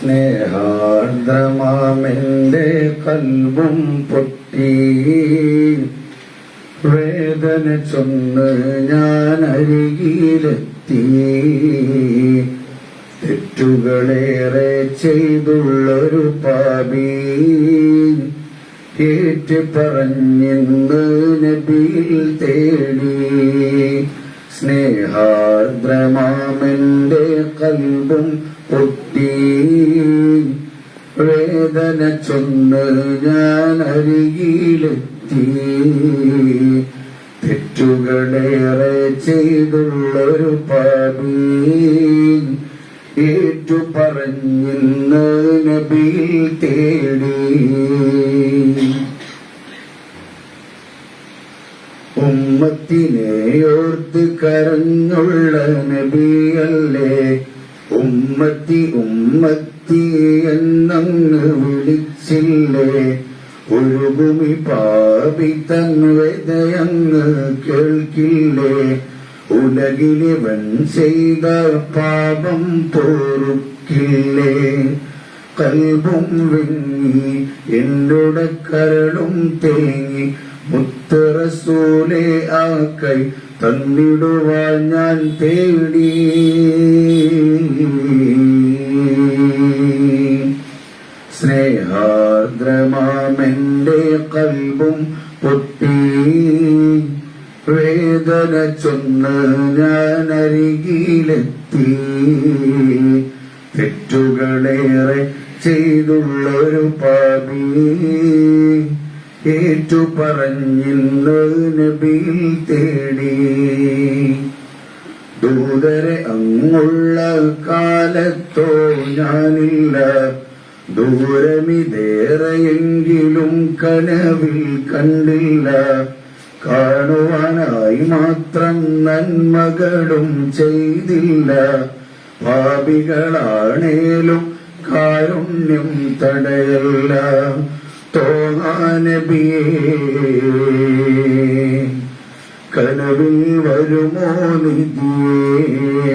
സ്നേഹാർദ്രമാമെന്റെ കൽവും പൊട്ടി. വേദന ചൊന്ന് ഞാൻ അരികിലെത്തി തെറ്റുകളേറെ ചെയ്തുള്ളൊരു പാപി. കേറ്റ് പറഞ്ഞെന്ന് നബിയിൽ തേടി. സ്നേഹാർദ്രമാമെന്റെ കൽവും പൊട്ടി. വേദന ചൊന്ന് ഞാൻ അരികിലെത്തി. തെറ്റുകളേറെ ചെയ്തുള്ളൊരു പാപി. ഏറ്റു പറഞ്ഞിന്ന് നബിയിൽ തേടി. ഉമ്മത്തിനെ ഓർത്ത് കരഞ്ഞുള്ള നബിയല്ലേ? ഉമ്മത്തി ഉമ്മത്തി എന്നങ്ങ് വിളിച്ചില്ലേ? ഒരു ഭൂമി പാപി വേദയങ്ങ് കേൾക്കില്ലേ? ഉലകിലിവൻ ചെയ്ത പാപം തോറുക്കില്ലേ? കൽബും വിങ്ങി എന്നോട് കരളും തേങ്ങി മുത്തറസൂലെ ആ കൈ തന്നിടുവാൻ ഞാൻ തേടി. സ്നേഹാർദ്രമാമെന്റെ കൽബും പൊട്ടി. വേദന ചൊന്ന് ഞാൻ അരികിലെത്തി തെറ്റുകളേറെ ചെയ്തുള്ളൊരു പാപി. ഏറ്റു പറഞ്ഞിന്ന് നബിയിൽ തേടി. ദൂതരെ അങ്ങുള്ള കാലത്തോ ഞാനില്ല. ദൂരമിതേറെയെങ്കിലും കനവിൽ കണ്ടില്ല. കാണുവാനായി മാത്രം നന്മകളും ചെയ്തില്ല. പാപികളാണേലും കാരുണ്യം തടയല്ല. തോഹാനബിയേ കനവിൽ വരുമോ നിധിയേ?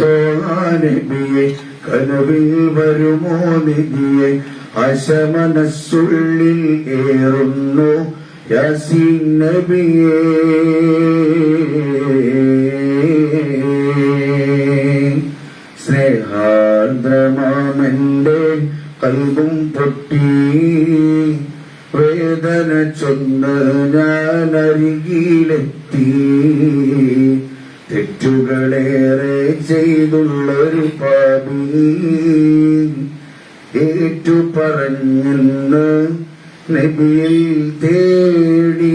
തോഹാനബിയെ കനവിൽ വരുമോ നിധിയെ? അശമനസ്സുള്ളിൽ ഏറുന്നു യാസീൻ നബിയേ. സ്നേഹാർദ്രമാമെന്റെ കൽബും പൊട്ടി. വേദന ചൊന്ന് ഞാൻ അരികിലെത്തി തെറ്റുകളേറെ ചെയ്തുള്ളൊരു പാപി ഏറ്റു പറഞ്ഞെന്ന് നബിയിൽ തേടി